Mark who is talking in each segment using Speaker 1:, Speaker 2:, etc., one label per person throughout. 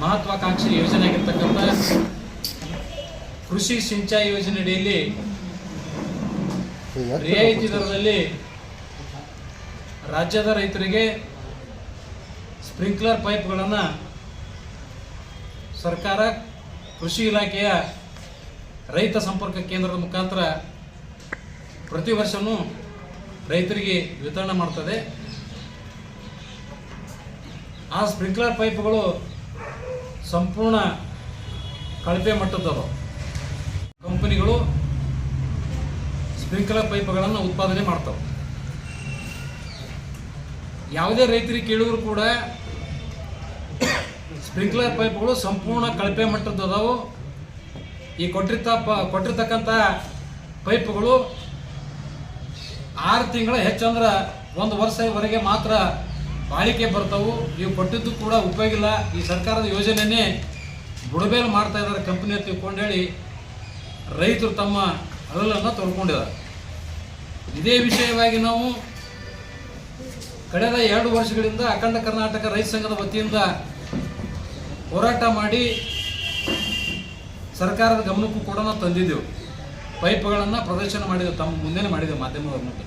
Speaker 1: ಮಹತ್ವಾಕಾಂಕ್ಷಿ ಯೋಜನೆ ಆಗಿರ್ತಕ್ಕಂಥ ಕೃಷಿ ಸಿಂಚಾಯಿ ಯೋಜನೆ ಅಡಿಯಲ್ಲಿ ರಿಯಾಯಿತಿ ದರದಲ್ಲಿ ರಾಜ್ಯದ ರೈತರಿಗೆ ಸ್ಪ್ರಿಂಕ್ಲರ್ ಪೈಪ್ಗಳನ್ನು ಸರ್ಕಾರ ಕೃಷಿ ಇಲಾಖೆಯ ರೈತ ಸಂಪರ್ಕ ಕೇಂದ್ರದ ಮುಖಾಂತರ ಪ್ರತಿ ವರ್ಷವೂ ರೈತರಿಗೆ ವಿತರಣೆ ಮಾಡ್ತದೆ. ಆ ಸ್ಪ್ರಿಂಕ್ಲರ್ ಪೈಪ್ಗಳು ಸಂಪೂರ್ಣ ಕಳಪೆ ಮಟ್ಟದವರು ಕಂಪನಿಗಳು ಸ್ಪ್ರಿಂಕ್ಲರ್ ಪೈಪ್ಗಳನ್ನು ಉತ್ಪಾದನೆ ಮಾಡ್ತವೆ. ಯಾವುದೇ ರೈತರಿಗೆ ಕೇಳಿದ್ರು ಕೂಡ ಸ್ಪ್ರಿಂಕ್ಲರ್ ಪೈಪ್ಗಳು ಸಂಪೂರ್ಣ ಕಳಪೆ ಮಟ್ಟದ್ದು ಈ ಕೊಟ್ಟಿರ್ತ ಕೊಟ್ಟಿರ್ತಕ್ಕಂಥ ಪೈಪ್ಗಳು ಆರು ತಿಂಗಳ ಹೆಚ್ಚಂದ್ರೆ ಒಂದು ವರ್ಷವರೆಗೆ ಮಾತ್ರ ಬಾಳಿಕೆ ಬರ್ತಾವು, ನೀವು ಕೊಟ್ಟಿದ್ದು ಕೂಡ ಉಪಯೋಗ ಇಲ್ಲ. ಈ ಸರ್ಕಾರದ ಯೋಜನೆಯೇ ಬುಡಬೇಲು ಮಾಡ್ತಾ ಇದ್ದಾರೆ ಕಂಪ್ನಿ ಅಂತ ತಿಳ್ಕೊಂಡು ಹೇಳಿ, ರೈತರು ತಮ್ಮ ಅಳಲನ್ನು ತೊಳ್ಕೊಂಡಿದ್ದಾರೆ. ಇದೇ ವಿಷಯವಾಗಿ ನಾವು ಕಳೆದ ಎರಡು ವರ್ಷಗಳಿಂದ ಅಖಂಡ ಕರ್ನಾಟಕ ರೈತ ಸಂಘದ ವತಿಯಿಂದ ಹೋರಾಟ ಮಾಡಿ ಸರ್ಕಾರದ ಗಮನಕ್ಕೂ ಕೂಡ ನಾವು ತಂದಿದ್ದೆವು. ಪೈಪ್ಗಳನ್ನು ಪ್ರದರ್ಶನ ಮಾಡಿದೆವು ತಮ್ಮ ಮುಂದೆನೇ ಮಾಡಿದೆವು ಮಾಧ್ಯಮದ ಮುಂದೆ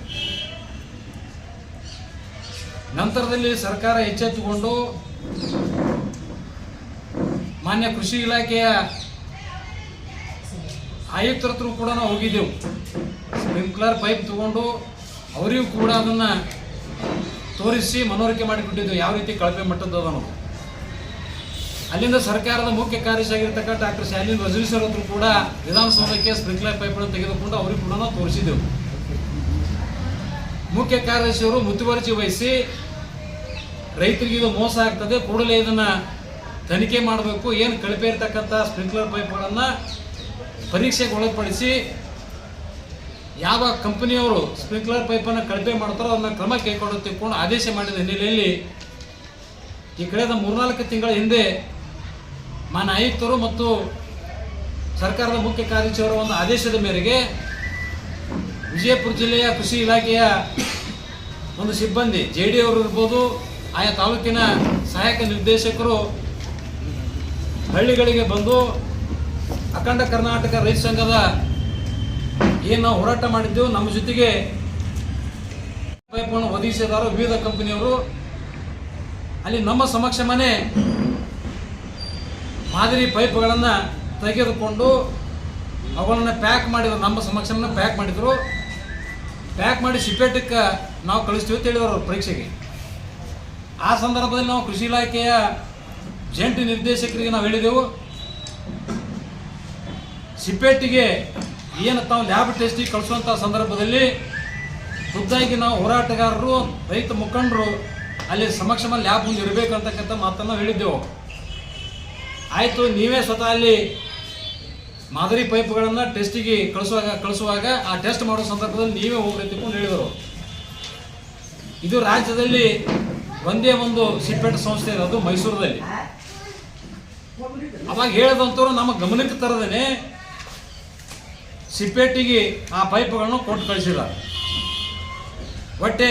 Speaker 1: ನಂತರದಲ್ಲಿ ಸರ್ಕಾರ ಎಚ್ಚೆತ್ತುಕೊಂಡು ಮಾನ್ಯ ಕೃಷಿ ಇಲಾಖೆಯ ಆಯುಕ್ತರ ಹತ್ರ ಕೂಡ ನಾವು ಹೋಗಿದ್ದೆವು. ಸ್ಪ್ರಿಂಕ್ಲರ್ ಪೈಪ್ ತಗೊಂಡು ಅವರಿಗೂ ಕೂಡ ಅದನ್ನು ತೋರಿಸಿ ಮನವರಿಕೆ ಮಾಡಿಕೊಟ್ಟಿದ್ದೆವು. ಯಾವ ರೀತಿ ಕಳಪೆ ಮಟ್ಟದ್ದು ಅದನ್ನು ಅಲ್ಲಿಂದ ಸರ್ಕಾರದ ಮುಖ್ಯ ಕಾರ್ಯದರ್ಶಿ ಆಗಿರ್ತಕ್ಕಂಥ ಡಾಕ್ಟರ್ ಶಾಲಿನ್ ರಜನಿ ಸರ್ ಹತ್ರ ಕೂಡ ವಿಧಾನಸೌಧಕ್ಕೆ ಸ್ಪ್ರಿಂಕ್ಲರ್ ಪೈಪ್ಗಳನ್ನು ತೆಗೆದುಕೊಂಡು ಅವರಿಗೂ ಕೂಡ ನಾವು ತೋರಿಸಿದ್ದೆವು. ಮುಖ್ಯ ಕಾರ್ಯದರ್ಶಿಯವರು ಮುತುವರ್ಜಿ ವಹಿಸಿ ರೈತರಿಗೆ ಇದು ಮೋಸ ಆಗ್ತದೆ, ಕೂಡಲೇ ಇದನ್ನು ತನಿಖೆ ಮಾಡಬೇಕು, ಏನು ಕಳಪೆ ಇರತಕ್ಕಂಥ ಸ್ಪ್ರಿಂಕ್ಲರ್ ಪೈಪ್ಗಳನ್ನು ಪರೀಕ್ಷೆಗೆ ಒಳಪಡಿಸಿ ಯಾವ ಕಂಪನಿಯವರು ಸ್ಪ್ರಿಂಕ್ಲರ್ ಪೈಪನ್ನು ಕಳಪೆ ಮಾಡ್ತಾರೋ ಅದನ್ನು ಕ್ರಮ ಕೈಗೊಂಡು ತಿಳ್ಕೊಂಡು ಆದೇಶ ಮಾಡಿದ ಹಿನ್ನೆಲೆಯಲ್ಲಿ ಈ ಕಳೆದ ಮೂರ್ನಾಲ್ಕು ತಿಂಗಳ ಹಿಂದೆ ಮಾನ್ಯ ಆಯುಕ್ತರು ಮತ್ತು ಸರ್ಕಾರದ ಮುಖ್ಯ ಕಾರ್ಯದರ್ಶಿಯವರ ಒಂದು ಆದೇಶದ ಮೇರೆಗೆ ವಿಜಯಪುರ ಜಿಲ್ಲೆಯ ಕೃಷಿ ಇಲಾಖೆಯ ಒಂದು ಸಿಬ್ಬಂದಿ, ಜೆ ಡಿ ಅವರು ಇರ್ಬೋದು ಆಯಾ ತಾಲೂಕಿನ ಸಹಾಯಕ ನಿರ್ದೇಶಕರು ಹಳ್ಳಿಗಳಿಗೆ ಬಂದು ಅಖಂಡ ಕರ್ನಾಟಕ ರೈತ ಸಂಘದ ಏನು ನಾವು ಹೋರಾಟ ಮಾಡಿದ್ದೆವು, ನಮ್ಮ ಜೊತೆಗೆ ಪೈಪನ್ನು ಒದಗಿಸಿದಾರು ವಿವಿಧ ಕಂಪನಿಯವರು. ಅಲ್ಲಿ ನಮ್ಮ ಸಮಕ್ಷಮನೆ ಮಾದರಿ ಪೈಪ್ಗಳನ್ನು ತೆಗೆದುಕೊಂಡು ಅವುಗಳನ್ನು ಪ್ಯಾಕ್ ಮಾಡಿದ್ರು ನಮ್ಮ ಸಮಕ್ಷಮನ ಪ್ಯಾಕ್ ಮಾಡಿದ್ರು. ಪ್ಯಾಕ್ ಮಾಡಿ ಸಿಪೇಟಕ್ಕೆ ನಾವು ಕಳಿಸ್ತೀವಿ ಅಂತ ಹೇಳಿದ್ರು ಅವ್ರು ಪರೀಕ್ಷೆಗೆ. ಆ ಸಂದರ್ಭದಲ್ಲಿ ನಾವು ಕೃಷಿ ಇಲಾಖೆಯ ಜಂಟಿ ನಿರ್ದೇಶಕರಿಗೆ ನಾವು ಹೇಳಿದೆವು ಸಿಪೇಟಿಗೆ ಏನು ತಾವು ಲ್ಯಾಬ್ ಟೆಸ್ಟಿಗೆ ಕಳಿಸುವಂಥ ಸಂದರ್ಭದಲ್ಲಿ ಖುದ್ದಾಗಿ ನಾವು ಹೋರಾಟಗಾರರು, ರೈತ ಮುಖಂಡರು ಅಲ್ಲಿ ಸಮಕ್ಷಮ ಲ್ಯಾಬ್ ಮುಂದೆ ಇರಬೇಕು ಅಂತಕ್ಕಂಥ ಮಾತನ್ನು ಹೇಳಿದ್ದೆವು. ಆಯಿತು, ನೀವೇ ಸ್ವತಃ ಅಲ್ಲಿ ಮಾದರಿ ಪೈಪ್ಗಳನ್ನು ಟೆಸ್ಟಿಗೆ ಕಳಿಸುವಾಗ ಕಳಿಸುವಾಗ ಆ ಟೆಸ್ಟ್ ಮಾಡೋ ಸಂದರ್ಭದಲ್ಲಿ ನೀವೇ ಹೋಗಬೇಕು ಅಂತ ಹೇಳಿದರು. ಇದು ರಾಜ್ಯದಲ್ಲಿ ಒಂದೇ ಒಂದು ಸಿಪೆಟ್ ಸಂಸ್ಥೆ ಇರೋದು ಮೈಸೂರಲ್ಲಿ ಅವಾಗ ಹೇಳಿದಂಥವ್ರು ನಮ್ಮ ಗಮನಕ್ಕೆ ತರದೇನೆ ಸಿಪೇಟಿಗೆ ಆ ಪೈಪ್ಗಳನ್ನು ಕೊಟ್ಟು ಕಳಿಸಿಲ್ಲ ಒಟ್ಟೆ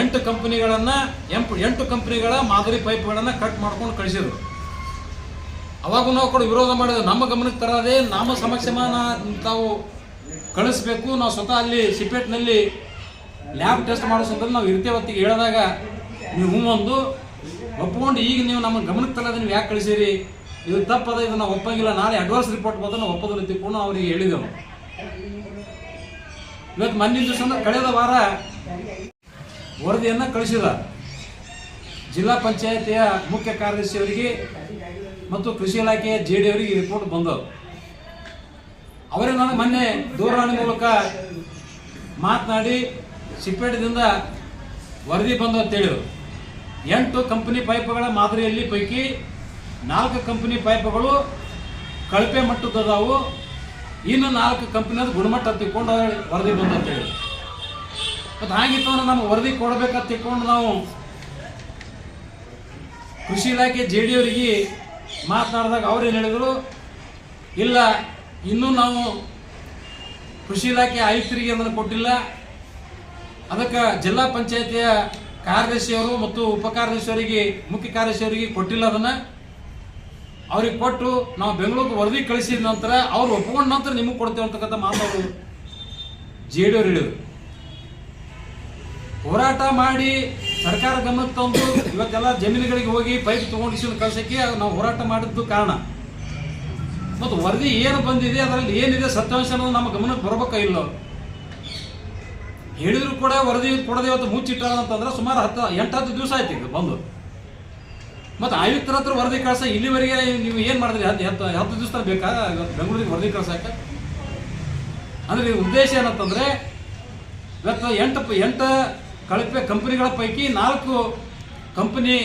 Speaker 1: ಎಂಟು ಕಂಪನಿಗಳನ್ನು ಎಂಟು ಎಂಟು ಕಂಪ್ನಿಗಳ ಮಾದರಿ ಪೈಪ್ಗಳನ್ನು ಕಟ್ ಮಾಡ್ಕೊಂಡು ಕಳಿಸಿದ್ರು. ಅವಾಗೂ ನಾವು ಕೂಡ ವಿರೋಧ ಮಾಡಿದ್ರು. ನಮ್ಮ ಗಮನಕ್ಕೆ ತರದೆ ನಮ್ಮ ಸಮಕ್ಷಮನ ತಾವು ಕಳಿಸ್ಬೇಕು. ನಾವು ಸ್ವತಃ ಅಲ್ಲಿ ಸಿಪೆಟ್ನಲ್ಲಿ ಲ್ಯಾಬ್ ಟೆಸ್ಟ್ ಮಾಡೋ ಸಂದರ್ಭ ನಾವು ಇರ್ತೇವತ್ತಿಗೆ ಹೇಳಿದಾಗ ನೀವು ಒಂದು ಒಪ್ಕೊಂಡು ಈಗ ನೀವು ನಮ್ಮ ಗಮನಕ್ಕೆ ತಲೆ ನೀವು ಯಾಕೆ ಕಳಿಸಿರಿ? ಇದು ತಪ್ಪದ ಇದನ್ನ ಒಪ್ಪಂಗಿಲ್ಲ. ನಾಳೆ ಅಡ್ವಾನ್ಸ್ ರಿಪೋರ್ಟ್ ಬಂದು ಒಪ್ಪೋದಿಲ್ಲ ತಿಕ್ಕೊಂಡು ಅವರಿಗೆ ಹೇಳಿದೆವು. ಇವತ್ತು ಮೊನ್ನೆ ದಿವಸ ಕಳೆದ ವಾರ ವರದಿಯನ್ನು ಕಳಿಸಿದ ಜಿಲ್ಲಾ ಪಂಚಾಯತಿಯ ಮುಖ್ಯ ಕಾರ್ಯದರ್ಶಿಯವರಿಗೆ ಮತ್ತು ಕೃಷಿ ಇಲಾಖೆಯ ಜೆ ಡಿ ಅವರಿಗೆ ರಿಪೋರ್ಟ್ ಬಂದವು ಅವರೇ ನನಗೆ ಮೊನ್ನೆ ದೂರವಾಣಿ ಮೂಲಕ ಮಾತನಾಡಿ ಸಿಪ್ಪೇಟದಿಂದ ವರದಿ ಬಂದು ಅಂತ ಹೇಳಿದರು. ಎಂಟು ಕಂಪನಿ ಪೈಪ್ಗಳ ಮಾದರಿಯಲ್ಲಿ ಪೈಕಿ ನಾಲ್ಕು ಕಂಪನಿ ಪೈಪ್ಗಳು ಕಳಪೆ ಮಟ್ಟದದಾವು ಇನ್ನು ನಾಲ್ಕು ಕಂಪನಿಯದು ಗುಣಮಟ್ಟ ತಿಳ್ಕೊಂಡು ವರದಿ ಬಂದಂತೇಳಿ. ಮತ್ತು ಹಾಗಿತ್ತು ಅಂದ್ರೆ ನಮ್ಗೆ ವರದಿ ಕೊಡಬೇಕಂತ ತಿಕ್ಕೊಂಡು ನಾವು ಕೃಷಿ ಇಲಾಖೆ ಜೆ ಡಿ ಅವರಿಗೆ ಮಾತನಾಡಿದಾಗ ಅವ್ರು ಏನು ಹೇಳಿದರು? ಇಲ್ಲ, ಇನ್ನೂ ನಾವು ಕೃಷಿ ಇಲಾಖೆ ಆಯುಕ್ತರಿಗೆ ಅದನ್ನು ಕೊಟ್ಟಿಲ್ಲ. ಅದಕ್ಕೆ ಜಿಲ್ಲಾ ಪಂಚಾಯತಿಯ ಕಾರ್ಯದರ್ಶಿಯವರು ಮತ್ತು ಉಪ ಕಾರ್ಯದರ್ಶಿಯವರಿಗೆ ಮುಖ್ಯ ಕಾರ್ಯದರ್ಶಿಯವರಿಗೆ ಕೊಟ್ಟಿಲ್ಲ ಅದನ್ನು. ಅವ್ರಿಗೆ ಕೊಟ್ಟು ನಾವು ಬೆಂಗಳೂರಿಗೆ ವರದಿ ಕಳಿಸಿದ ನಂತರ ಅವ್ರು ಒಪ್ಕೊಂಡ ನಂತರ ನಿಮಗೆ ಕೊಡ್ತೇವೆ ಅಂತಕ್ಕಂಥ ಮಾತು ಅವರು ಜೆ ಡಿ ಅವ್ರು ಹೇಳಿದರು. ಹೋರಾಟ ಮಾಡಿ ಸರ್ಕಾರ ಗಮನಕ್ಕೆ ತಂದು ಇವತ್ತೆಲ್ಲ ಜಮೀನುಗಳಿಗೆ ಹೋಗಿ ಪೈಪ್ ತಗೊಂಡಿಸಿ ಕಳ್ಸಕ್ಕೆ ನಾವು ಹೋರಾಟ ಮಾಡಿದ್ದು ಕಾರಣ. ಮತ್ತು ವರದಿ ಏನು ಬಂದಿದೆ, ಅದರಲ್ಲಿ ಏನಿದೆ ಸತ್ಯಾಂಶ ಅನ್ನೋದು ನಮ್ಮ ಗಮನಕ್ಕೆ ಬರಬೇಕಾಗಿಲ್ಲ ಹೇಳಿದ್ರು ಕೂಡ ವರದಿ ಕೊಡದೆ ಇವತ್ತು ಮುಚ್ಚಿಟ್ಟಾರ ಅಂತಂದ್ರೆ ಸುಮಾರು ಹತ್ತು ಎಂಟು ಹತ್ತು ದಿವಸ ಆಯ್ತು ಈಗ ಬಂದು. ಮತ್ತು ಆಯುಕ್ತರ ಹತ್ರ ವರದಿ ಕಳ್ಸ, ಇಲ್ಲಿವರೆಗೆ ನೀವು ಏನು ಮಾಡಿದ್ರಿ? ಹತ್ತು ಹತ್ತು ಹತ್ತು ದಿವಸ ಬೇಕಾ? ಬೆಂಗಳೂರಿಗೆ ವರದಿ ಕಳ್ಸಕ್ಕೆ? ಅಂದ್ರೆ ಉದ್ದೇಶ ಏನಂತಂದ್ರೆ, ಇವತ್ತು ಎಂಟು ಎಂಟು ಕಳಪೆ ಕಂಪನಿಗಳ ಪೈಕಿ ನಾಲ್ಕು ಕಂಪನಿ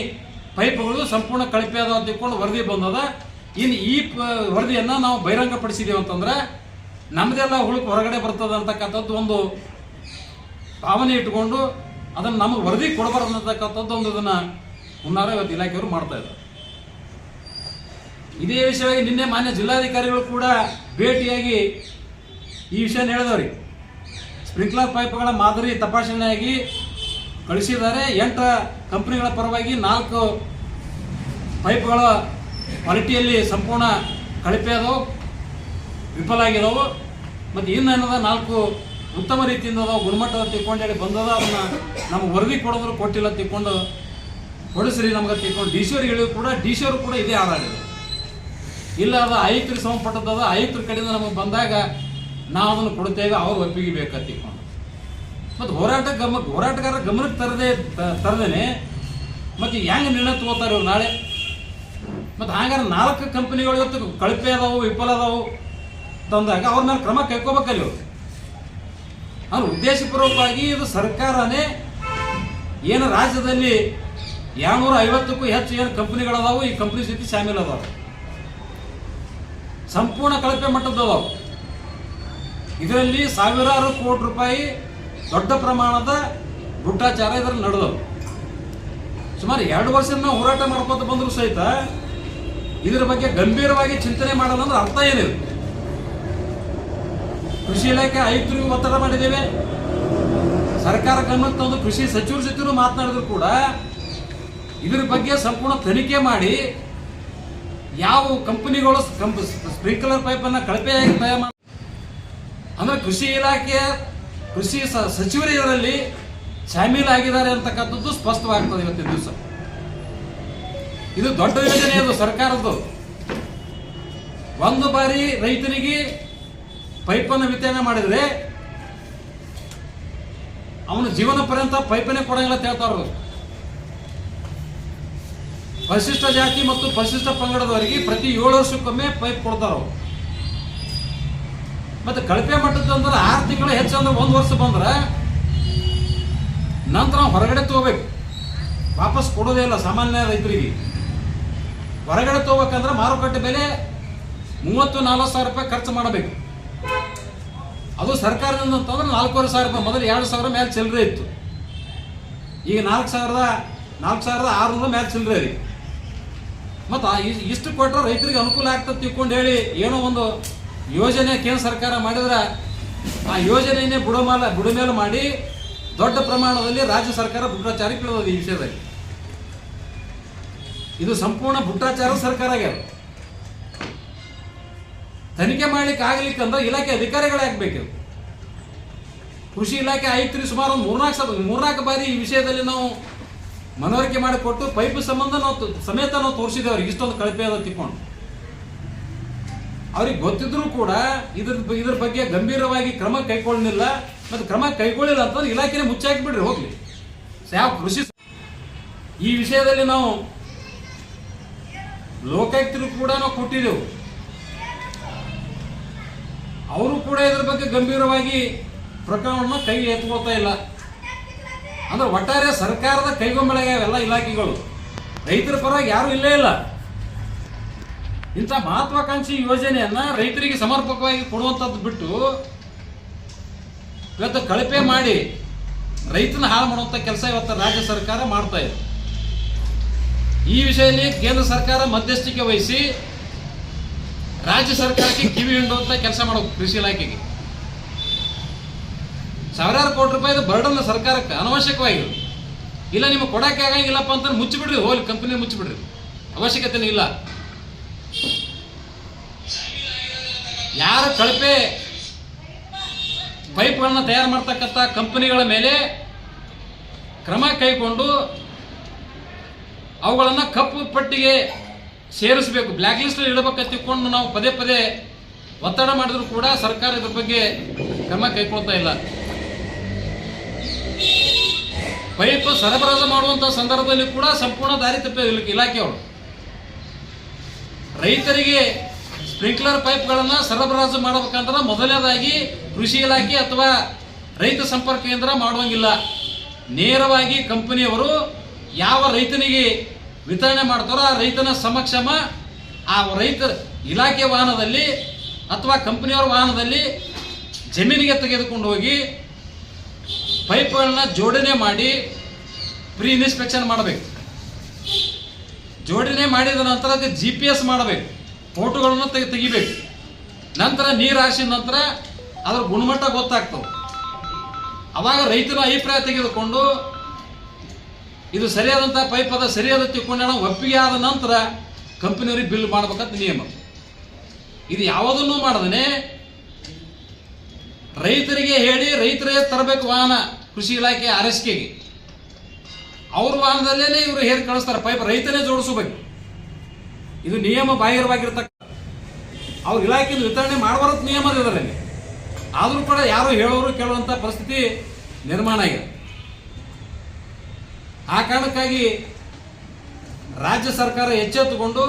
Speaker 1: ಪೈಪ್ಗಳು ಸಂಪೂರ್ಣ ಕಳಪೆ ಅದ ಅಂತ ತಿಳ್ಕೊಂಡು ವರದಿ ಬಂದದ. ಇನ್ನು ಈ ವರದಿಯನ್ನು ನಾವು ಬಹಿರಂಗಪಡಿಸಿದ್ದೇವೆ ಅಂತಂದ್ರೆ ನಮ್ಮದೆಲ್ಲ ಹುಳುಕು ಹೊರಗಡೆ ಬರ್ತದೆ ಅಂತಕ್ಕಂಥದ್ದು ಒಂದು ಭಾವನೆ ಇಟ್ಕೊಂಡು ಅದನ್ನು ನಮಗೆ ವರದಿ ಕೊಡಬಾರ್ದು ಅಂತಕ್ಕಂಥದ್ದು ಒಂದು ಇದನ್ನು ಹುನ್ನಾರ ಇವತ್ತು ಇಲಾಖೆಯವರು ಮಾಡ್ತಾ ಇದ್ದಾರೆ. ಇದೇ ವಿಷಯವಾಗಿ ನಿನ್ನೆ ಮಾನ್ಯ ಜಿಲ್ಲಾಧಿಕಾರಿಗಳು ಕೂಡ ಭೇಟಿಯಾಗಿ ಈ ವಿಷಯನ ಹೇಳಿದವ್ರಿ. ಸ್ಪ್ರಿಂಕ್ಲರ್ ಪೈಪ್ಗಳ ಮಾದರಿ ತಪಾಸಣೆಯಾಗಿ ಕಳಿಸಿದ್ದಾರೆ. ಎಂಟು ಕಂಪ್ನಿಗಳ ಪರವಾಗಿ ನಾಲ್ಕು ಪೈಪ್ಗಳ ಕ್ವಾಲಿಟಿಯಲ್ಲಿ ಸಂಪೂರ್ಣ ಕಳಪೆ ಅದವು ವಿಫಲ ಆಗಿರೋವು ಮತ್ತು ಇನ್ನೇನದ ನಾಲ್ಕು ಉತ್ತಮ ರೀತಿಯಿಂದ ಅದಾವ ಗುಣಮಟ್ಟದ ತಿಳ್ಕೊಂಡು ಹೇಳಿ ಬಂದದ ಅದನ್ನ ನಮ್ಗೆ ವರದಿ ಕೊಡೋದ್ರು ಕೊಟ್ಟಿಲ್ಲ ತಿಳ್ಕೊಂಡು ಕೊಡಿಸ್ರಿ ನಮ್ಗೆ ತಿಳ್ಕೊಂಡು ಡಿ ಸಿ ಅವ್ರಿಗೆ ಹೇಳಿದ್ರು ಕೂಡ ಡಿ ಸಿ ಅವರು ಕೂಡ ಇದೇ ಆಧಾರಿದೆ ಇಲ್ಲ ಅದು ಆಯುಕ್ತರಿಗೆ ಸಂಬಂಧಪಟ್ಟದ ಆಯುಕ್ತರ ಕಡೆಯಿಂದ ನಮಗೆ ಬಂದಾಗ ನಾವು ಅದನ್ನು ಕೊಡ್ತೇವೆ, ಅವ್ರು ಒಪ್ಪಿಗೆ ಬೇಕಂತ ತಿಳ್ಕೊಂಡು ಮತ್ತು ಹೋರಾಟ ಗಮ, ಹೋರಾಟಗಾರ ಗಮನಕ್ಕೆ ತರದೆ ತರದೇನೆ, ಮತ್ತು ಹೆಂಗೆ ನಿರ್ಣಯ ತಗೋತಾರೆ ಇವ್ರು ನಾಳೆ? ಮತ್ತು ಹಾಗಾದ್ರೆ ನಾಲ್ಕು ಕಂಪನಿಗಳು ಇವತ್ತು ಕಳಪೆ ಅದಾವು, ವಿಫಲ ಅದಾವು, ತಂದಾಗ ಅವ್ರ ಮೇಲೆ ಕ್ರಮ ಕೈಕೋಬೇಕಲ್ಲಿ ಇವ್ರು. ಅಂದ್ರೆ ಉದ್ದೇಶಪೂರ್ವಕವಾಗಿ ಇದು ಸರ್ಕಾರನೇ. ಏನು ರಾಜ್ಯದಲ್ಲಿ ಎರಡುನೂರ ಐವತ್ತಕ್ಕೂ ಹೆಚ್ಚು ಏನು ಕಂಪ್ನಿಗಳದಾವು, ಈ ಕಂಪ್ನಿ ಜೊತೆ ಶಾಮೀಲ್ ಅದಾವೆ ಸಂಪೂರ್ಣ ಕಳಪೆ ಮಟ್ಟದದಾವು. ಇದರಲ್ಲಿ ಸಾವಿರಾರು ಕೋಟಿ ರೂಪಾಯಿ ದೊಡ್ಡ ಪ್ರಮಾಣದ ಭ್ರಷ್ಟಾಚಾರ ಇದರಲ್ಲಿ ನಡೆದವು. ಸುಮಾರು ಎರಡು ವರ್ಷದಿಂದ ಹೋರಾಟ ಮಾಡ್ಕೊತ ಬಂದರೂ ಸಹಿತ ಇದರ ಬಗ್ಗೆ ಗಂಭೀರವಾಗಿ ಚಿಂತನೆ ಮಾಡಲ್ಲ ಅಂದ್ರೆ ಅರ್ಥ ಏನಿದೆ ಕೃಷಿ ಇಲಾಖೆ ಆಯುಕ್ತರಿಗೂ ಒತ್ತಡ ಮಾಡಿದ್ದೇವೆ. ಸರ್ಕಾರ ಗಮನ ತಂದು ಕೃಷಿ ಸಚಿವರ ಜೊತೆನೂ ಮಾತನಾಡಿದ್ರು ಕೂಡ ಇದ್ರ ಬಗ್ಗೆ ಸಂಪೂರ್ಣ ತನಿಖೆ ಮಾಡಿ ಯಾವ ಕಂಪನಿಗಳು ಕಂಪ್ ಸ್ಪ್ರಿಂಕ್ಲರ್ ಪೈಪನ್ನು ಕಳಪೆಯಾಗಿ ತಯಾರು ಮಾಡಿ ಅಂದ್ರೆ ಕೃಷಿ ಇಲಾಖೆಯ ಕೃಷಿ ಸ- ಸಚಿವರು ಇದರಲ್ಲಿ ಶಾಮೀಲಾಗಿದ್ದಾರೆ ಅಂತಕ್ಕಂಥದ್ದು ಸ್ಪಷ್ಟವಾಗ್ತದೆ ಇವತ್ತಿನ ದಿವಸ. ಇದು ದೊಡ್ಡ ಯೋಜನೆ ಅದು ಸರ್ಕಾರದ್ದು. ಒಂದು ಬಾರಿ ರೈತನಿಗೆ ಪೈಪನ್ನು ವಿತರಣೆ ಮಾಡಿದರೆ ಅವನು ಜೀವನ ಪರ್ಯಂತ ಪೈಪನ್ನೇ ಕೊಡಂಗಿಲ್ಲ ಅಂತ ಹೇಳ್ತಾರ. ಪರಿಶಿಷ್ಟ ಜಾತಿ ಮತ್ತು ಪರಿಶಿಷ್ಟ ಪಂಗಡದವರಿಗೆ ಪ್ರತಿ ಏಳು ವರ್ಷಕ್ಕೊಮ್ಮೆ ಪೈಪ್ ಕೊಡ್ತಾರ. ಮತ್ತೆ ಕಳಪೆ ಮಟ್ಟದ ಅಂದ್ರೆ ಆರು ತಿಂಗಳು ಹೆಚ್ಚು ಅಂದ್ರೆ ಒಂದು ವರ್ಷ ಬಂದ್ರೆ ನಂತರ ಹೊರಗಡೆ ತಗೋಬೇಕು ವಾಪಸ್ ಕೊಡೋದೇ ಇಲ್ಲ ಸಾಮಾನ್ಯ ರೈತರಿಗೆ ಹೊರಗಡೆ ತಗೋಬೇಕಂದ್ರೆ ಮಾರುಕಟ್ಟೆ ಬೆಲೆ ಮೂವತ್ತು ನಾಲ್ಕು ಸಾವಿರ ರೂಪಾಯಿ ಖರ್ಚು ಮಾಡಬೇಕು ಅದು ಸರ್ಕಾರದಿಂದ ಅಂತಂದ್ರೆ ನಾಲ್ಕೂವರೆ ಸಾವಿರ ರೂಪಾಯಿ. ಮೊದಲು ಎರಡು ಸಾವಿರ ಮೇಲೆ ಚಿಲ್ಲರೆ ಇತ್ತು. ಈಗ ನಾಲ್ಕು ಸಾವಿರದ ನಾಲ್ಕು ಸಾವಿರದ ಆರುನೂರ ಮೇಲೆ ಚಿಲ್ಲರೆ ರೀ. ಮತ್ತು ಇಷ್ಟು ಕೊಟ್ಟರೆ ರೈತರಿಗೆ ಅನುಕೂಲ ಆಗ್ತದೆ ತಿಳ್ಕೊಂಡು ಹೇಳಿ ಏನೋ ಒಂದು ಯೋಜನೆ ಕೇಂದ್ರ ಸರ್ಕಾರ ಮಾಡಿದ್ರೆ ಆ ಯೋಜನೆಯನ್ನೇ ಬುಡಮಾಲ ಬುಡಮೇಲು ಮಾಡಿ ದೊಡ್ಡ ಪ್ರಮಾಣದಲ್ಲಿ ರಾಜ್ಯ ಸರ್ಕಾರ ಭ್ರಷ್ಟಾಚಾರಕ್ಕೆ ಕೇಳೋದು ಈ ವಿಷಯದಲ್ಲಿ. ಇದು ಸಂಪೂರ್ಣ ಭ್ರಷ್ಟಾಚಾರ ಸರ್ಕಾರ ಆಗ್ಯಾವ ತನಿಖೆ ಮಾಡ್ಲಿಕ್ಕೆ ಆಗ್ಲಿಕ್ಕಂದ್ರೆ ಇಲಾಖೆ ಅಧಿಕಾರಿಗಳೇ ಆಗ್ಬೇಕು ಕೃಷಿ ಇಲಾಖೆ ಆಯುಕ್ತರಿಗೆ ಸುಮಾರು ಒಂದು ಮೂರ್ನಾಲ್ಕು ಸಲ ಮೂರ್ನಾಲ್ಕು ಬಾರಿ ಈ ವಿಷಯದಲ್ಲಿ ನಾವು ಮನವರಿಕೆ ಮಾಡಿಕೊಟ್ಟು ಪೈಪ್ ಸಂಬಂಧ ನಾವು ಸಮೇತ ನಾವು ತೋರಿಸಿದ್ದೇವೆ ಅವ್ರಿಗೆ. ಇಷ್ಟೊಂದು ಕಳಪೆ ಅದ ತಿಕ್ಕೊಂಡು. ಅವ್ರಿಗೆ ಗೊತ್ತಿದ್ರು ಕೂಡ ಇದ್ರ ಇದ್ರ ಬಗ್ಗೆ ಗಂಭೀರವಾಗಿ ಕ್ರಮ ಕೈಗೊಳ್ಳಲಿಲ್ಲ ಮತ್ತು ಕ್ರಮ ಕೈಗೊಳ್ಳಿಲ್ಲ ಅಂತಂದ್ರೆ ಇಲಾಖೆನೇ ಮುಚ್ಚಾಕಿ ಬಿಡ್ರಿ ಹೋಗ್ಲಿ ಯಾವ ಕೃಷಿ ಈ ವಿಷಯದಲ್ಲಿ ನಾವು ಲೋಕಾಯುಕ್ತರು ಕೂಡ ನಾವು ಕೊಟ್ಟಿದ್ದೆವು. ಅವರು ಕೂಡ ಇದ್ರ ಬಗ್ಗೆ ಗಂಭೀರವಾಗಿ ಪ್ರಕರಣವನ್ನು ಕೈ ಎತ್ಕೋತಾ ಇಲ್ಲ. ಅಂದ್ರೆ ಒಟ್ಟಾರೆ ಸರ್ಕಾರದ ಕೈಗೊಂಬೆಳೆಗೆ ಎಲ್ಲ ಇಲಾಖೆಗಳು. ರೈತರ ಪರವಾಗಿ ಯಾರು ಇಲ್ಲೇ ಇಲ್ಲ. ಇಂಥ ಮಹತ್ವಾಕಾಂಕ್ಷಿ ಯೋಜನೆಯನ್ನ ರೈತರಿಗೆ ಸಮರ್ಪಕವಾಗಿ ಕೊಡುವಂಥದ್ದು ಬಿಟ್ಟು ಇವತ್ತು ಕಳಪೆ ಮಾಡಿ ರೈತನ ಹಾಳು ಮಾಡುವಂಥ ಕೆಲಸ ಇವತ್ತು ರಾಜ್ಯ ಸರ್ಕಾರ ಮಾಡ್ತಾ ಇದೆ. ಈ ವಿಷಯದಲ್ಲಿ ಕೇಂದ್ರ ಸರ್ಕಾರ ಮಧ್ಯಸ್ಥಿಕೆ ವಹಿಸಿ ರಾಜ್ಯ ಸರ್ಕಾರಕ್ಕೆ ಕಿವಿ ಹಿಂಡುವಂಥ ಕೆಲಸ ಮಾಡಬೇಕು ಕೃಷಿ ಇಲಾಖೆಗೆ. ಸಾವಿರಾರು ಕೋಟಿ ರೂಪಾಯಿದು ಬರ್ಡನ್ ಸರ್ಕಾರಕ್ಕೆ, ಅನವಶ್ಯಕವಾಗಿ. ಇಲ್ಲ ನಿಮಗೆ ಕೊಡಕ್ಕೆ ಆಗಂಗಿಲ್ಲಪ್ಪ ಅಂತ ಮುಚ್ಚಿಬಿಡ್ರಿ ಹೋಗ್ಲಿ ಕಂಪನಿ ಮುಚ್ಚಿಬಿಡ್ರಿ. ಅವಶ್ಯಕತೆನೇ ಇಲ್ಲ. ಯಾರು ಕಳಪೆ ಪೈಪ್ಗಳನ್ನ ತಯಾರು ಮಾಡ್ತಕ್ಕಂಥ ಕಂಪನಿಗಳ ಮೇಲೆ ಕ್ರಮ ಕೈಗೊಂಡು ಅವುಗಳನ್ನು ಕಪ್ಪು ಪಟ್ಟಿಗೆ ಸೇರಿಸಬೇಕು ಬ್ಲ್ಯಾಕ್ ಲಿಸ್ಟ್ ಇಡಬೇಕಂತ ತಿಳ್ಕೊಂಡು ನಾವು ಪದೇ ಪದೇ ಒತ್ತಡ ಮಾಡಿದ್ರು ಕೂಡ ಸರ್ಕಾರ ಇದ್ರ ಬಗ್ಗೆ ಕ್ರಮ ಕೈಗೊಳ್ತಾ ಇಲ್ಲ. ಪೈಪ್ ಸರಬರಾಜು ಮಾಡುವಂಥ ಸಂದರ್ಭದಲ್ಲಿ ಕೂಡ ಸಂಪೂರ್ಣ ದಾರಿ ತಪ್ಪಿದ ಇಲಾಖೆಯವರು. ರೈತರಿಗೆ ಸ್ಪ್ರಿಂಕ್ಲರ್ ಪೈಪ್ಗಳನ್ನು ಸರಬರಾಜು ಮಾಡಬೇಕಂದ್ರೆ ಮೊದಲನೇದಾಗಿ ಕೃಷಿ ಇಲಾಖೆ ಅಥವಾ ರೈತ ಸಂಪರ್ಕ ಕೇಂದ್ರ ಮಾಡುವಂಗಿಲ್ಲ. ನೇರವಾಗಿ ಕಂಪನಿಯವರು ಯಾವ ರೈತನಿಗೆ ವಿತರಣೆ ಮಾಡ್ತಾರೋ ಆ ರೈತನ ಸಮಕ್ಷಮ ಆ ರೈತ ಇಲಾಖೆ ವಾಹನದಲ್ಲಿ ಅಥವಾ ಕಂಪನಿಯವರ ವಾಹನದಲ್ಲಿ ಜಮೀನಿಗೆ ತೆಗೆದುಕೊಂಡು ಹೋಗಿ ಪೈಪ್ಗಳನ್ನ ಜೋಡಣೆ ಮಾಡಿ ಪ್ರೀ ಇನ್ಸ್ಪೆಕ್ಷನ್ ಮಾಡಬೇಕು. ಜೋಡಣೆ ಮಾಡಿದ ನಂತರ ಅದಕ್ಕೆ ಜಿ ಪಿ ಎಸ್ ಮಾಡಬೇಕು. ಫೋಟೋಗಳನ್ನು ತೆಗೆ, ತೆಗಿಬೇಕು. ನಂತರ ನೀರು ಹಾಸಿದ ನಂತರ ಅದರ ಗುಣಮಟ್ಟ ಗೊತ್ತಾಗ್ತವೆ ಅವಾಗ ರೈತರ ಅಭಿಪ್ರಾಯ ತೆಗೆದುಕೊಂಡು, ಇದು ಸರಿಯಾದಂಥ ಪೈಪ್ ಅದ, ಸರಿಯಾದ ತಿಳ್ಕೊಂಡು ಒಪ್ಪಿಗೆ ಆದ ನಂತರ ಕಂಪನಿಯವ್ರಿಗೆ ಬಿಲ್ ಮಾಡಬೇಕಂತ ನಿಯಮ. ಇದು ಯಾವುದನ್ನು ಮಾಡದೇ ರೈತರಿಗೆ ಹೇಳಿ ರೈತರೇ ತರಬೇಕು ವಾಹನ ಕೃಷಿ ಇಲಾಖೆ ಆರ್ ಎಸ್ ಕೆಗೆ ಅವ್ರ ವಾಹನದಲ್ಲೇ ಇವರು ಹೇರಿ ಕಳಿಸ್ತಾರೆ. ಪೈಪ್ ರೈತನೇ ಜೋಡಿಸಬೇಕು. ಇದು ನಿಯಮ ಬಾಹಿರವಾಗಿರ್ತಕ್ಕ, ಅವ್ರ ಇಲಾಖೆಯಿಂದ ವಿತರಣೆ ಮಾಡಬಾರದು ನಿಯಮ ಇದೆ ಇದರಲ್ಲಿ ಆದರೂ ಕೂಡ ಯಾರು ಹೇಳೋರು ಕೇಳುವಂಥ ಪರಿಸ್ಥಿತಿ ನಿರ್ಮಾಣ ಆಗಿದೆ. ಆ ಕಾರಣಕ್ಕಾಗಿ ರಾಜ್ಯ ಸರ್ಕಾರ ಎಚ್ಚೆತ್ತುಕೊಂಡು,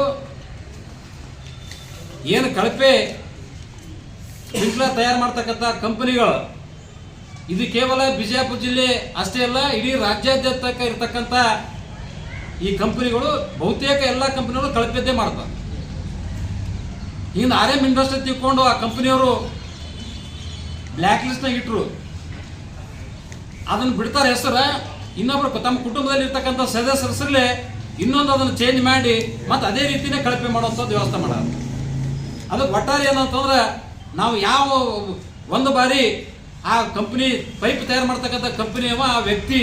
Speaker 1: ಏನು ಕಳಪೆ ಸ್ಪ್ರಿಂಕ್ಲರ್ ತಯಾರು ಮಾಡ್ತಕ್ಕಂಥ ಕಂಪನಿಗಳು. ಇದು ಕೇವಲ ಬಿಜಾಪುರ ಜಿಲ್ಲೆ ಅಷ್ಟೇ ಅಲ್ಲ, ಇಡೀ ರಾಜ್ಯಾದ್ಯಂತ ಇರತಕ್ಕಂಥ ಈ ಕಂಪನಿಗಳು ಬಹುತೇಕ ಎಲ್ಲ ಕಂಪನಿಗಳು ಕಳಪೆದ್ದೇ ಮಾಡ್ತಾರೆ ಇನ್ನು ಆರ್ ಎಂ ಇಂಡಸ್ಟ್ರಿ ತಿಳ್ಕೊಂಡು ಆ ಕಂಪನಿಯವರು ಬ್ಲ್ಯಾಕ್ ಲಿಸ್ಟ್ನಾಗ ಇಟ್ಟರು ಅದನ್ನು ಬಿಡ್ತಾರೆ ಹೆಸರ, ಇನ್ನೊಬ್ರು ತಮ್ಮ ಕುಟುಂಬದಲ್ಲಿ ಇರ್ತಕ್ಕಂಥ ಸದಸ್ಯರ ಇನ್ನೊಂದು ಅದನ್ನು ಚೇಂಜ್ ಮಾಡಿ ಮತ್ತೆ ಅದೇ ರೀತಿಯೇ ಕಳಪೆ ಮಾಡುವಂಥದ್ದು ವ್ಯವಸ್ಥೆ ಮಾಡೋದು. ಅದಕ್ಕೆ ಒಟ್ಟಾರೆ ಏನಂತಂದ್ರೆ ನಾವು ಯಾವ ಒಂದು ಬಾರಿ ಆ ಕಂಪ್ನಿ ಪೈಪ್ ತಯಾರು ಮಾಡ್ತಕ್ಕಂಥ ಕಂಪ್ನಿಯವ ಆ ವ್ಯಕ್ತಿ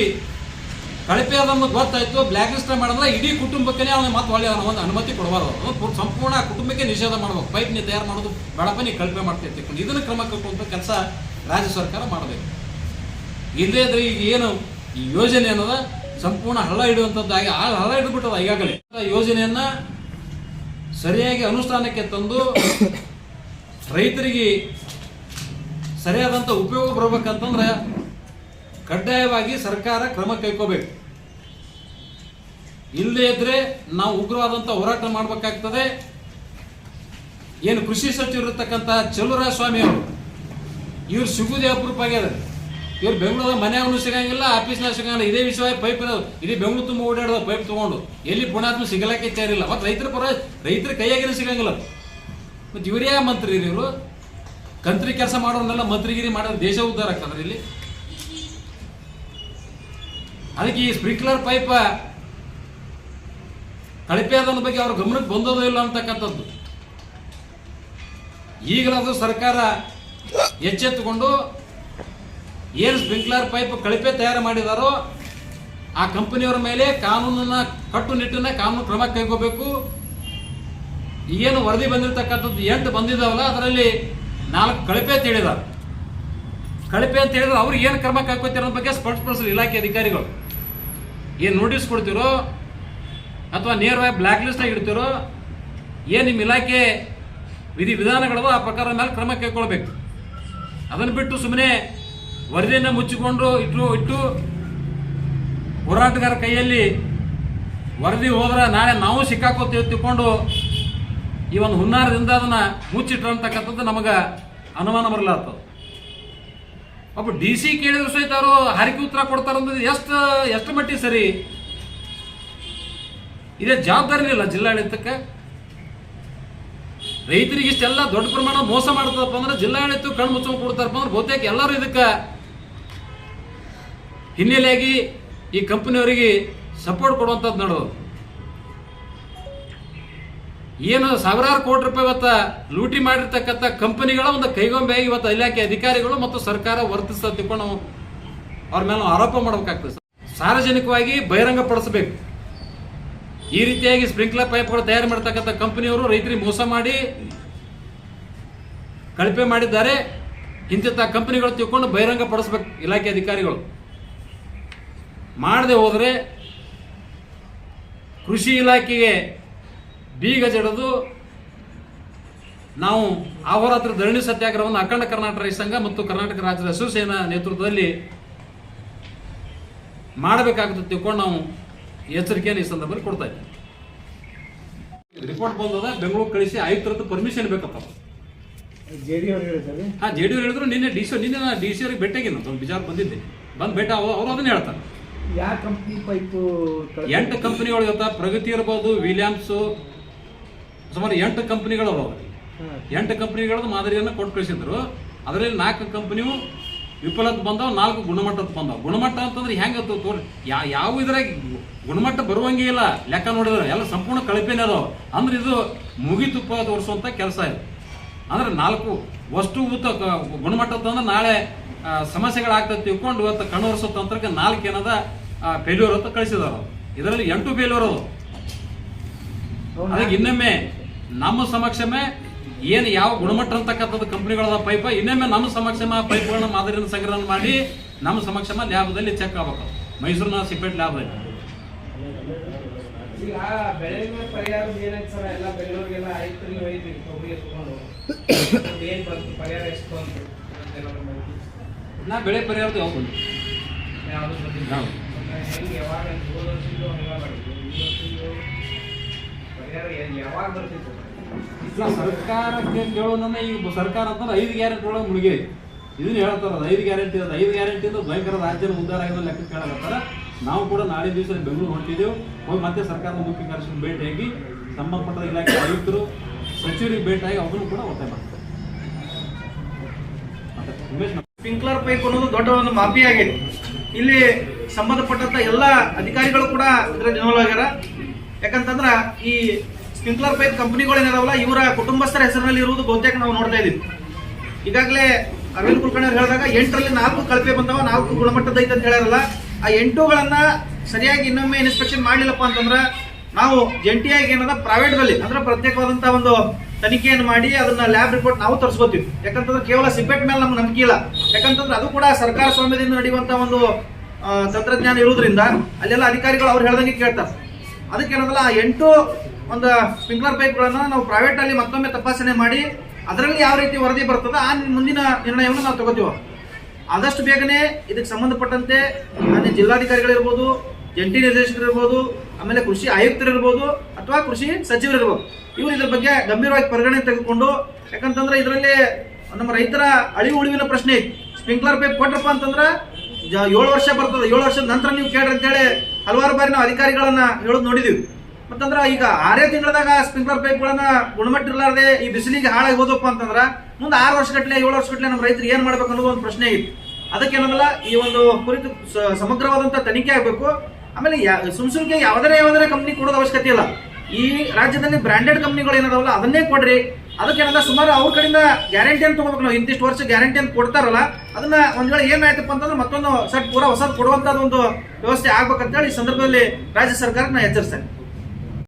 Speaker 1: ಕಳಪೆ ಅದನ್ನು ಗೊತ್ತಾಯ್ತು ಬ್ಲ್ಯಾಕ್ ಲಿಸ್ಟ್ ಮಾಡಿದ್ರೆ ಇಡೀ ಕುಟುಂಬಕ್ಕೆ ಅವನಿಗೆ ಮತ್ತೆ ಒಳ್ಳೆಯ ಒಂದು ಅನುಮತಿ ಕೊಡಬಾರ್ದು ಸಂಪೂರ್ಣ ಕುಟುಂಬಕ್ಕೆ ನಿಷೇಧ ಮಾಡ್ಬೇಕು. ಪೈಪ್ ನೀ ತಯಾರು ಮಾಡೋದು ಬೇಡಪ್ಪ, ನೀ ಕಳಪೆ ಮಾಡ್ತೈತಿ ಇದನ್ನು ಕ್ರಮ ಕಟ್ಟುವಂಥ ಕೆಲಸ ರಾಜ್ಯ ಸರ್ಕಾರ ಮಾಡಬೇಕು. ಇಲ್ಲದೇ ಇದ್ರೆ ಈಗ ಏನು ಈ ಯೋಜನೆ ಅನ್ನೋದ ಸಂಪೂರ್ಣ ಹಳ್ಳ ಹಿಡುವಂಥದ್ದು ಆಗಿ ಆ ಹಳ್ಳ ಹಿಡಿದ್ಬಿಟ್ಟದ ಈಗಾಗಲೇ. ಯೋಜನೆಯನ್ನ ಸರಿಯಾಗಿ ಅನುಷ್ಠಾನಕ್ಕೆ ತಂದು ರೈತರಿಗೆ ಸರಿಯಾದಂಥ ಉಪಯೋಗ ಬರಬೇಕಂತಂದ್ರೆ ಕಡ್ಡಾಯವಾಗಿ ಸರ್ಕಾರ ಕ್ರಮ ಕೈಕೋಬೇಕು. ಇಲ್ಲದೇ ಇದ್ರೆ ನಾವು ಉಗ್ರವಾದಂಥ ಹೋರಾಟ ಮಾಡಬೇಕಾಗ್ತದೆ. ಏನು ಕೃಷಿ ಸಚಿವರು ಇರತಕ್ಕಂಥ ಚಲುವರಾಯ ಸ್ವಾಮಿ ಅವರು, ಇವ್ರು ಸಿಗುದೇ ಅಪರೂಪ ಆಗ್ಯದ ಇವ್ರು ಬೆಂಗಳೂರ ಮನೆಯವನು ಸಿಗಂಗಿಲ್ಲ ಆಫೀಸ್ನಾಗ ಸಿಗಂಗಿಲ್ಲ. ಇದೇ ವಿಷಯ ಪೈಪ್ ಇಡೀ ಬೆಂಗಳೂರು ತುಂಬ ಓಡಾಡೋದು ಪೈಪ್ ತಗೊಂಡು. ಎಲ್ಲಿ ಪುಣಾತ್ಮ ಸಿಗಲಕ್ಕೆ ತಯಾರಿಲ್ಲ. ಮತ್ತು ರೈತರ ಪರ ರೈತರ ಕೈಯಾಗಿನ ಸಿಗಂಗಿಲ್ಲ. ಮತ್ತು ಇವರೇ ಮಂತ್ರಿ ಇವರು. ಕಂತ್ರಿ ಕೆಲಸ ಮಾಡೋರನ್ನೆಲ್ಲ ಮಂತ್ರಿಗಿರಿ ಮಾಡೋದು ದೇಶ ಉದ್ಧಾರ ಆಗ್ತದ್ರಿ ಇಲ್ಲಿ. ಅದಕ್ಕೆ ಈ ಸ್ಪ್ರಿಂಕ್ಲರ್ ಪೈಪ್ ಕಳಪೆ ಅದನ್ನ ಬಗ್ಗೆ ಅವ್ರ ಗಮನಕ್ಕೆ ಬಂದೋದೋ ಇಲ್ಲ ಅಂತಕ್ಕಂಥದ್ದು. ಈಗಲಾದ್ರೂ ಸರ್ಕಾರ ಎಚ್ಚೆತ್ತುಕೊಂಡು ಏನು ಸ್ಪ್ರಿಂಕ್ಲರ್ ಪೈಪ್ ಕಳಪೆ ತಯಾರು ಮಾಡಿದಾರೋ ಆ ಕಂಪನಿಯವರ ಮೇಲೆ ಕಾನೂನನ್ನ ಕಟ್ಟುನಿಟ್ಟಿನ ಕಾನೂನು ಕ್ರಮ ಕೈಗೋಬೇಕು ಏನು ವರದಿ ಬಂದಿರತಕ್ಕಂಥದ್ದು ಎಂಟು ಬಂದಿದ್ದಾವಲ್ಲ ಅದರಲ್ಲಿ ನಾಲ್ಕು ಕಳಪೆ ಅಂತ ಹೇಳಿದ ಕಳಪೆ ಅಂತ ಹೇಳಿದ್ರೆ ಅವ್ರು ಏನು ಕ್ರಮ ಕೈಗೊಳ್ತೀರೋ ಅನ್ನೋ ಬಗ್ಗೆ ಸ್ಪಷ್ಟಪಡಿಸಿದ್ರು ಇಲಾಖೆ ಅಧಿಕಾರಿಗಳು. ಏನು ನೋಟಿಸ್ ಕೊಡ್ತಿರೋ ಅಥವಾ ನೇರವಾಗಿ ಬ್ಲ್ಯಾಕ್ ಲಿಸ್ಟಾಗಿ ಇಡ್ತಿರೋ ಏನು ನಿಮ್ಮ ಇಲಾಖೆ ವಿಧಿ ವಿಧಾನಗಳವ ಆ ಪ್ರಕಾರ ಮೇಲೆ ಕ್ರಮ ಕೈಗೊಳ್ಬೇಕು. ಅದನ್ನು ಬಿಟ್ಟು ಸುಮ್ಮನೆ ವರದಿಯನ್ನು ಮುಚ್ಚಿಕೊಂಡು ಇಟ್ಟು ಇಟ್ಟು ಹೋರಾಟಗಾರ ಕೈಯಲ್ಲಿ ವರದಿ ಹೋದ್ರೆ ನಾಳೆ ನಾವು ಸಿಕ್ಕಾಕೋತೀವಿ ತಿಳ್ಕೊಂಡು ಈ ಒಂದು ಹುನ್ನಾರದಿಂದ ಅದನ್ನ ಮುಚ್ಚಿಟ್ಟಂತಕ್ಕಂಥದ್ದು ನಮಗ ಅನುಮಾನ ಬರಲಾಗ್ತದೆ ಒಬ್ಬ ಡಿ ಸಿ ಕೇಳಿದ್ರು ಸಹಿತ ಅವರು ಹರಿಕೆ ಉತ್ತರ ಕೊಡ್ತಾರಂದ್ರೆ ಎಷ್ಟು ಎಷ್ಟು ಮಟ್ಟಿಗೆ ಸರಿ? ಇದೇ ಜವಾಬ್ದಾರಿ ಇಲ್ಲ ಜಿಲ್ಲಾಡಳಿತಕ್ಕೆ. ರೈತರಿಗೆ ಇಷ್ಟೆಲ್ಲ ದೊಡ್ಡ ಪ್ರಮಾಣ ಮೋಸ ಮಾಡ್ತದಪ್ಪ ಅಂದ್ರೆ ಜಿಲ್ಲಾಡಳಿತ ಕಣ್ಣು ಮುಚ್ಕೊಂಡು ಕೊಡ್ತಾರಪ್ಪ ಅಂದ್ರೆ ಬಹುತೇಕ ಎಲ್ಲರೂ ಇದಕ್ಕೆ ಹಿನ್ನೆಲೆಯಾಗಿ ಈ ಕಂಪನಿಯವರಿಗೆ ಸಪೋರ್ಟ್ ಕೊಡುವಂಥದ್ದು ನಡೆದು ಏನು ಸಾವಿರಾರು ಕೋಟಿ ರೂಪಾಯಿ ಇವತ್ತು ಲೂಟಿ ಮಾಡಿರ್ತಕ್ಕಂಥ ಕಂಪನಿಗಳ ಒಂದು ಕೈಗೊಂಬೆಯಾಗಿ ಇವತ್ತು ಇಲಾಖೆ ಅಧಿಕಾರಿಗಳು ಮತ್ತು ಸರ್ಕಾರ ವರ್ತಿಸ್ತಾ ತಿಳ್ಕೊಂಡು ಅವ್ರ ಮೇಲೆ ನಾವು ಆರೋಪ ಮಾಡಬೇಕಾಗ್ತದೆ ಸಾರ್ವಜನಿಕವಾಗಿ ಬಹಿರಂಗ ಪಡಿಸಬೇಕು. ಈ ರೀತಿಯಾಗಿ ಸ್ಪ್ರಿಂಕ್ಲರ್ ಪೈಪ್ಗಳು ತಯಾರು ಮಾಡ್ತಕ್ಕಂಥ ಕಂಪನಿಯವರು ರೈತರಿಗೆ ಮೋಸ ಮಾಡಿ, ಕಳಪೆ ಮಾಡಿದ್ದಾರೆ. ಇಂತಿಂಥ ಕಂಪನಿಗಳು ತಿಳ್ಕೊಂಡು ಬಹಿರಂಗ ಪಡಿಸ್ಬೇಕು ಇಲಾಖೆ ಅಧಿಕಾರಿಗಳು. ಮಾಡದೆ ಹೋದರೆ ಕೃಷಿ ಇಲಾಖೆಗೆ ಬೀಗ ಜಡದು ನಾವು ಅಹೋರಾತ್ರಿ ಧರಣಿ ಸತ್ಯಾಗ್ರಹವನ್ನು ಅಖಂಡ ಕರ್ನಾಟಕ ರೈತ ಸಂಘ ಮತ್ತು ಕರ್ನಾಟಕ ರಾಜ್ಯದ ಶಿವಸೇನಾ ಸೇನಾ ನೇತೃತ್ವದಲ್ಲಿ ಮಾಡಬೇಕಾಗುತ್ತೆ ತಿಳ್ಕೊಂಡು ನಾವು ಎಚ್ಚರಿಕೆಯನ್ನು ಈ ಸಂದರ್ಭದಲ್ಲಿ ಕೊಡ್ತಾ ಇದ್ದೀವಿ. ರಿಪೋರ್ಟ್ ಬಂದದ ಬೆಂಗಳೂರು ಕಳಿಸಿ ಆಯುಕ್ತರದ್ದು ಪರ್ಮಿಷನ್ ಬೇಕಪ್ಪ.
Speaker 2: ಜೆ ಡಿ ಅವ್ರು ಹೇಳಿದ್ದಾರೆ.
Speaker 1: ಹಾ ಜೆ ಡಿ ಹೇಳಿದ್ರು ನಿನ್ನೆ ಡಿ ಸಿ ನಿನ್ನೆ ನಾ ಡಿ ಸಿ ಅವ್ರಿಗೆ ಭೇಟಿಯಾಗಿನ ಒಂದು ಬಿಜಾರ್ ಬಂದಿದ್ದೆ. ಬಂದು ಭೇಟ ಅವರು ಅದನ್ನ ಹೇಳ್ತಾರೆ.
Speaker 2: ಯಾವ ಕಂಪ್ನಿ ಪೈಪು
Speaker 1: ಎಂಟು ಕಂಪನಿಗಳು ಇವತ್ತ ಪ್ರಗತಿ ಇರ್ಬೋದು ವಿಲಿಯಮ್ಸು ಸುಮಾರು ಎಂಟು ಕಂಪನಿಗಳು ಅವ ಎಂಟು ಕಂಪ್ನಿಗಳದ್ದು ಮಾದರಿಯನ್ನು ಕೊಟ್ಟು ಕಳಿಸಿದ್ರು. ಅದರಲ್ಲಿ ನಾಲ್ಕು ಕಂಪನಿಯು ವಿಫಲತ್ ಬಂದವು ನಾಲ್ಕು ಗುಣಮಟ್ಟದ ಬಂದವು. ಗುಣಮಟ್ಟ ಅಂತಂದ್ರೆ ಹೆಂಗೆ ತೋರಿ ಯಾ ಯಾವ ಇದ್ರಾಗ ಗುಣಮಟ್ಟ ಬರುವಂಗೆ ಇಲ್ಲ. ಲೆಕ್ಕ ನೋಡಿದ್ರೆ ಎಲ್ಲ ಸಂಪೂರ್ಣ ಕಳಪೆನೇ ಅದಾವ. ಅಂದ್ರೆ ಇದು ಮುಗಿ ತುಪ್ಪ ತೋರಿಸುವಂತ ಕೆಲಸ ಇದೆ. ಅಂದ್ರೆ ನಾಲ್ಕು ವಸ್ತು ಉತ್ತ ಗುಣಮಟ್ಟದಂದ್ರೆ ನಾಳೆ ಸಮಸ್ಯೆಗಳಾಗ್ತದೆ ತಿಳ್ಕೊಂಡು ಇವತ್ತು ಕಣ್ಣೊರೆಸೋ ತಂತ್ರಕ್ಕೆ ನಾಲ್ಕು ಏನದ ಫೇಲ್ಯೂರ್ ಅಂತ ಕಳಿಸಿದಾರ ಇದರಲ್ಲಿ ಎಂಟು ಫೇಲ್ಯೂರ್ ಅದು ಅದಕ್ಕೆ ಇನ್ನೊಮ್ಮೆ ನಮ್ಮ ಸಮಕ್ಷಮೆ ಏನು ಯಾವ ಗುಣಮಟ್ಟ ಅಂತಕ್ಕಂಥದ್ದು ಕಂಪ್ನಿಗಳದ ಪೈಪ ಇನ್ನೊಮ್ಮೆ ನಮ್ಮ ಸಮಕ್ಷಮ ಪೈಪ್ಗಳನ್ನ ಮಾದರಿಯನ್ನು ಸಂಗ್ರಹಣೆ ಮಾಡಿ ನಮ್ಮ ಸಮಕ್ಷಮ ಲ್ಯಾಬ್ದಲ್ಲಿ ಚೆಕ್ ಆಗ್ಬೇಕು. ಮೈಸೂರಿನ ಸಿಪೇಟ್ ಲ್ಯಾಬ್ದಲ್ಲಿ? ನಾ ಬೆಳೆ ಪರಿಹಾರದ ಯಾವ್ದು ಬಂತು
Speaker 3: ಯಾವ್ದು
Speaker 1: ಇಲ್ಲ, ಸರ್ಕಾರಕ್ಕೆ ಕೇಳೋದನ್ನ ಈಗ ಸರ್ಕಾರ ಅಂತಂದ್ರೆ ಐದು ಗ್ಯಾರಂಟಿ ಒಳಗೆ ಮುಳುಗಿ ಇದನ್ನ ಹೇಳ್ತಾರ ಐದು ಗ್ಯಾರಂಟಿ ಅದ ಐದು ಗ್ಯಾರಂಟಿ ಅಂದ್ರೆ ಭಯಂಕರ ರಾಜ್ಯದ ಉದ್ದಾರ ಆಗಿರೋ ಲೆಕ್ಕ ಕೇಳಕತ್ತಾರ ನಾವು ಕೂಡ ನಾಳೆ ದಿವಸ ಬೆಂಗಳೂರು ಹೊಂಟಿದ್ದೇವೆ ಹೋಗಿ ಮತ್ತೆ ಸರ್ಕಾರದ ಮುಖ್ಯ ಕಾರ್ಯದರ್ಶಿ ಭೇಟಿಯಾಗಿ ಸಂಬಂಧಪಟ್ಟ ಇಲಾಖೆ ಆಯುಕ್ತರು, ಸಚಿವರಿಗೆ ಭೇಟಿಯಾಗಿ ಅವರು ಕೂಡ ಒತ್ತಾಯ ಮಾಡ್ತಾರೆ.
Speaker 4: ಸ್ಪ್ರಿಂಕ್ಲರ್ ಪೈಪ್ ಅನ್ನೋದು ದೊಡ್ಡ ಒಂದು ಮಾಫಿ ಆಗಿದೆ ಇಲ್ಲಿ ಸಂಬಂಧಪಟ್ಟಂತ ಎಲ್ಲ ಅಧಿಕಾರಿಗಳು ಕೂಡ ಇದರಲ್ಲಿ ಇನ್ವಾಲ್ವ್ ಆಗ್ಯಾರ. ಯಾಕಂತಂದ್ರ ಈ ಸ್ಪ್ರಿಂಕ್ಲರ್ ಪೈಪ್ ಕಂಪನಿಗಳು ಏನಿದಾವಲ್ಲ, ಇವರ ಕುಟುಂಬಸ್ಥರ ಹೆಸರಿನಲ್ಲಿ ಇರುವುದು ಬಹುತೇಕ ನಾವು ನೋಡ್ತಾ ಇದೀವಿ. ಈಗಾಗಲೇ ಅರವಿಂದ್ ಕುಲಕರ್ಣಿ ಹೇಳಿದಾಗ ಎಂಟರಲ್ಲಿ ನಾಲ್ಕು ಕಳಪೆ ಬಂದವ, ನಾಲ್ಕು ಗುಣಮಟ್ಟದ ಐತೆ ಅಂತ ಹೇಳ್ಯಾರಲ್ಲ, ಆ ಎಂಟುಗಳನ್ನ ಸರಿಯಾಗಿ ಇನ್ನೊಮ್ಮೆ ಇನ್ಸ್ಪೆಕ್ಷನ್ ಮಾಡಲಿಲ್ಲಪ್ಪ ಅಂತಂದ್ರ ನಾವು ಜಂಟಿಯಾಗಿ ಏನದ ಪ್ರೈವೇಟ್ ಅಲ್ಲಿ ಅಂದ್ರೆ ಪ್ರತ್ಯೇಕವಾದಂತ ಒಂದು ತನಿಖೆಯನ್ನು ಮಾಡಿ ಅದನ್ನ ಲ್ಯಾಬ್ ರಿಪೋರ್ಟ್ ನಾವು ತರಿಸ್ಕೋತೀವಿ. ಯಾಕಂತಂದ್ರೆ ಕೇವಲ ಸಿಪೆಟ್ ಮೇಲೆ ನಮ್ಗೆ ನಂಬಿಕೆ ಇಲ್ಲ. ಯಾಕಂತಂದ್ರೆ ಅದು ಕೂಡ ಸರ್ಕಾರ ಸ್ವಾಮ್ಯದಿಂದ ನಡೆಯುವಂತ ಒಂದು ತಂತ್ರಜ್ಞಾನ ಇರುವುದರಿಂದ ಅಲ್ಲೆಲ್ಲ ಅಧಿಕಾರಿಗಳು ಅವ್ರು ಹೇಳ್ದಂಗೆ ಕೇಳ್ತಾರೆ. ಅದಕ್ಕೆ ಏನದಲ್ಲ ಎಂಟು ಒಂದು ಸ್ಪ್ರಿಂಕ್ಲರ್ ಪೈಪ್ಗಳನ್ನು ನಾವು ಪ್ರೈವೇಟ್ ಅಲ್ಲಿ ಮತ್ತೊಮ್ಮೆ ತಪಾಸಣೆ ಮಾಡಿ, ಅದರಲ್ಲಿ ಯಾವ ರೀತಿ ವರದಿ ಬರ್ತದ ಆ ಮುಂದಿನ ನಿರ್ಣಯವನ್ನು ನಾವು ತಗೋತೀವಿ. ಆದಷ್ಟು ಬೇಗನೆ ಇದಕ್ಕೆ ಸಂಬಂಧಪಟ್ಟಂತೆ ಮಾನ್ಯ ಜಿಲ್ಲಾಧಿಕಾರಿಗಳಿರ್ಬೋದು ಜಂಟಿ ನಿರ್ದೇಶಕರಿರ್ಬೋದು ಆಮೇಲೆ ಕೃಷಿ ಆಯುಕ್ತರಿರ್ಬೋದು ಅಥವಾ ಕೃಷಿ ಸಚಿವರಿರ್ಬೋದು ಇವರು ಇದ್ರ ಬಗ್ಗೆ ಗಂಭೀರವಾಗಿ ಪರಿಗಣನೆ ತೆಗೆದುಕೊಂಡು, ಯಾಕಂತಂದ್ರೆ ಇದರಲ್ಲಿ ನಮ್ಮ ರೈತರ ಅಳಿವು ಉಳಿವಿನ ಪ್ರಶ್ನೆ ಸ್ಪ್ರಿಂಕ್ಲರ್ ಪೈಪ್ ಕೊಟ್ರಪ್ಪ ಅಂತಂದ್ರೆ ಏಳು ವರ್ಷ ಬರ್ತದೆ, ಏಳು ವರ್ಷದ ನಂತರ ನೀವು ಕೇಳ್ರಿ ಅಂತೇಳಿ ಹಲವಾರು ಬಾರಿ ನಾವು ಅಧಿಕಾರಿಗಳನ್ನ ಹೇಳೋದು ನೋಡಿದೀವಿ. ಮತ್ತಂದ್ರ ಈಗ ಆರೇ ತಿಂಗಳದಾಗ ಸ್ಪ್ರಿಂಕ್ಲರ್ ಪೈಪ್ಗಳನ್ನ ಗುಣಮಟ್ಟ ಇರಲಾರದೆ ಈ ಬಿಸಿಲಿಗೆ ಹಾಳಾಗಿ ಹೋದಪ್ಪ ಅಂತಂದ್ರ ಮುಂದೆ ಆರು ವರ್ಷ ಗಟ್ಟಲೆ ಏಳು ವರ್ಷ ಗಟ್ಟಲೆ ನಮ್ಮ ರೈತರು ಏನ್ ಮಾಡ್ಬೇಕು ಅನ್ನೋದು ಒಂದು ಪ್ರಶ್ನೆ ಇತ್ತು. ಅದಕ್ಕೆ ಏನದಲ್ಲ, ಈ ಒಂದು ಕುರಿತು ಸಮಗ್ರವಾದಂತ ತನಿಖೆ ಆಗಬೇಕು. ಆಮೇಲೆ ಸುಮ್ ಸುಮ್ಕೆ ಯಾವ್ದಾರ ಯಾವ್ದಾರ ಕಂಪ್ನಿ ಕೊಡೋದು ಅವಶ್ಯಕತೆ ಇಲ್ಲ. ಈ ರಾಜ್ಯದಲ್ಲಿ ಬ್ರಾಂಡೆಡ್ ಕಂಪ್ನಿಗಳು ಏನದಾವಲ್ಲ ಅದನ್ನೇ ಕೊಡ್ರಿ. ಅದಕ್ಕೆ ಏನಂದ್ರೆ ಸುಮಾರು ಅವ್ರ ಕಡೆಯಿಂದ ಗ್ಯಾರಂಟಿ ಅಂತ ತಗೋಬೇಕು ನಾವು. ಇಂತಿಷ್ಟು ವರ್ಷ ಗ್ಯಾರಂಟಿ ಅಂತ ಕೊಡ್ತಾರಲ್ಲ, ಅದನ್ನ ಒಂದ್ ವೇಳೆ ಏನಾಯ್ತಪ್ಪ ಅಂತಂದ್ರೆ ಮತ್ತೊಂದು ಸೆಟ್ ಪೂರಾ ಹೊಸದು ಕೊಡುವಂತದ್ದು ಒಂದು ವ್ಯವಸ್ಥೆ ಆಗ್ಬೇಕಂತೇಳಿ ಈ ಸಂದರ್ಭದಲ್ಲಿ ರಾಜ್ಯ ಸರ್ಕಾರಕ್ಕೆ ನಾ ಎಚ್ಚರಿಸ್ತೇನೆ.